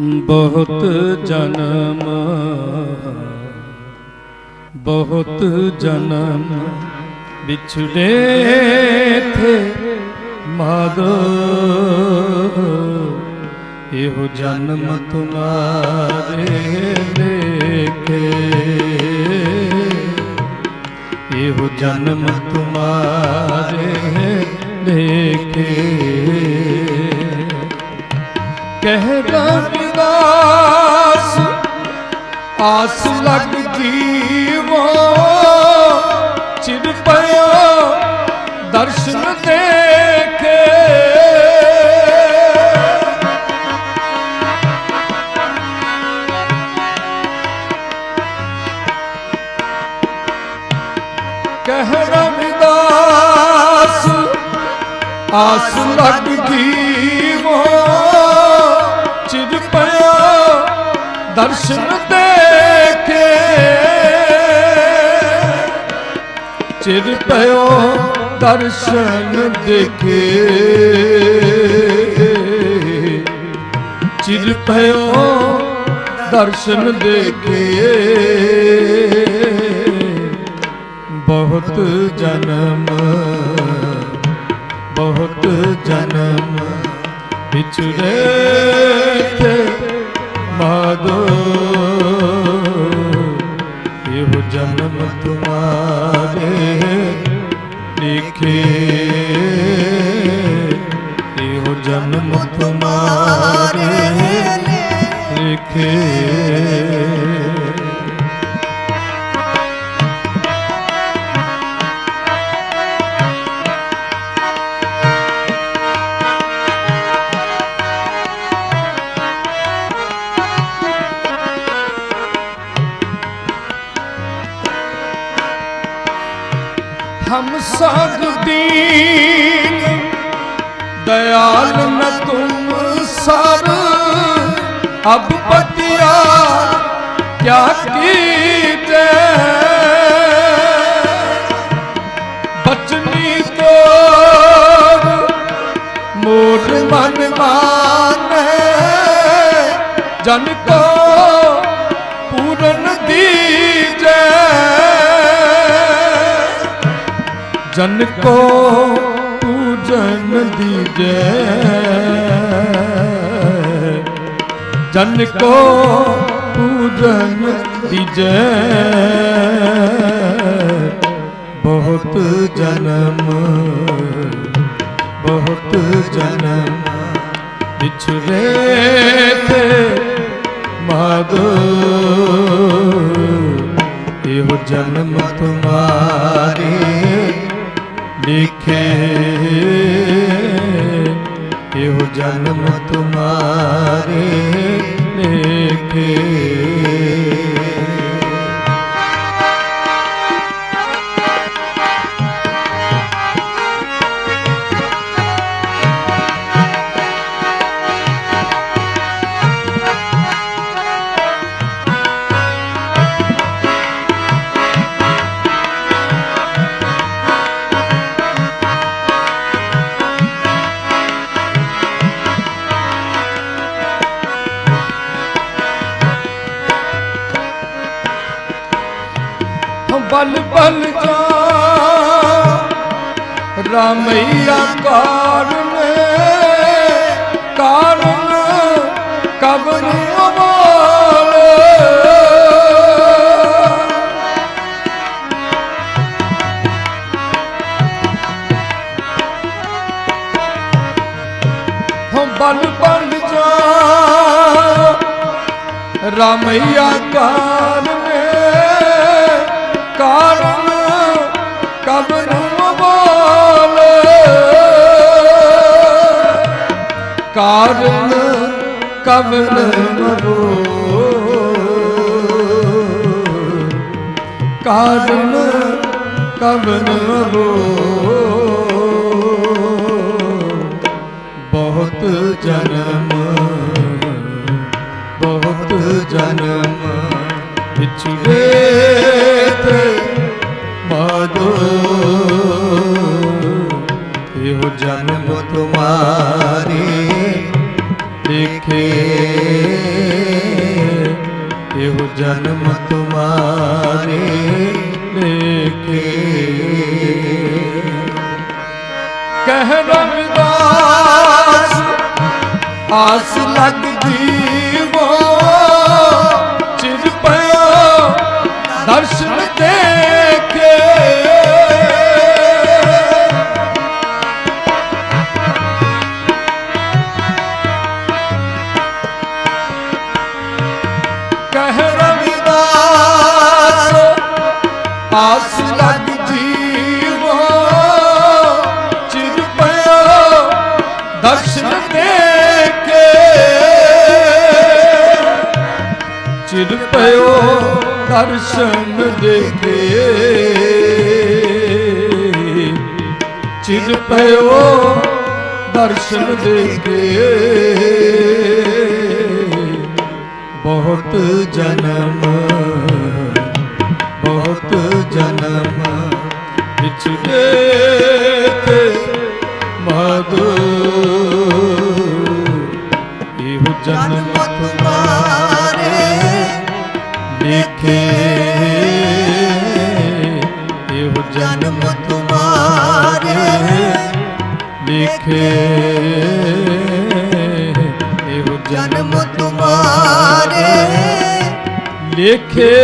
ਬਹੁਤ ਜਨਮ ਬਹੁਤ ਜਨਮ ਵਿਛੜੇ ਥੇ ਮਾਦੋ ਇਹੋ ਜਨਮ ਤੁਮਾਰੇ ਲੇਖੇ। ਇਹੋ ਜਨਮ ਤੁਮਾਰੇ ਲੇਖੇ। ਕਹਿ ਰਵਿਦਾਸ ਆਸ ਲੱਗ ਜੀਵੋ ਚਿਰ ਪਿਆ ਦਰਸ਼ਨ ਦੇਖੇ। ਚਿਰ ਪਿਓ ਦਰਸ਼ਨ ਦੇਖੇ। ਚਿਰ ਪਿਓ ਦਰਸ਼ਨ ਦੇਖੇ। ਬਹੁਤ ਜਨਮ ਬਹੁਤ ਜਨਮ। ਵਿਛੜੇ ਹਮ ਸਾਧ ਦੀਨ, ਦਇਆਲ ਨ ਤੁਮ ਸਰ ਅਬ ਪਤਿਆ ਕਿਆ ਕੀਤੇ? ਬਚਨੀ ਤੋਰ ਮੂਰ ਮਨ ਮਾਨੇ। ਜਨ ਕੋ ਜਨ ਕੋ ਪੂਜਨ ਦੀਜੈ ਜਨ ਕੋ ਪੂਜਨ ਦੀਜੈ ਬਹੁਤ ਜਨਮ ਬਹੁਤ ਜਨਮ। ਵਿਛੜੇ ਤੇ ਮਾਦੋ ਇਹੋ ਜਨਮ ਤੁਮਾਰੇ। ਲਿਖੇ ਇਹੋ ਜਨਮ ਤੁਮਾਰੇ। ਬਲ ਬਲ ਜਾ ਰਾਮਈਆ ਕਾਰਨ ਕਾਰਨ ਕਬਰ ਅਵਾਲ। ਹਮ ਬਲ ਬਲ ਜਾ ਰਾਮਈਆ ਕਾਰਨ ਕਾਰਨ ਕਬਰ ਬੋਲ। ਕਾਰਨ ਕਬਰ ਮਰੋ ਕਾਰਨ ਕਬਰ ਮਰੋ ਬਹੁਤ ਜਨਮ ਬਹੁਤ ਜਨਮ। ਵਿਛੜੇ ਜਨਮ ਤੁਮਾਰੇ ਲੇਖੇ ਕਹਿ ਰਵਿਦਾਸ ਆਸ ਲੱਗ ਜੀਵੋ ਚਿਰ ਪਿਓ ਦਰਸ਼ਨ ਦਰਸ਼ਨ ਦੇਖੇ। ਚਿਰ ਪਿਓ ਦਰਸ਼ਨ ਦੇਖੇ। ਬਹੁਤ ਜਨਮ ਲਿਖੇ ਇਹੋ ਜਨਮ ਤੁਮਾਰੇ ਲਿਖੇ ਇਹੋ ਜਨਮ ਜਨਮ ਤੁਮਾਰੇ ਲਿਖੇ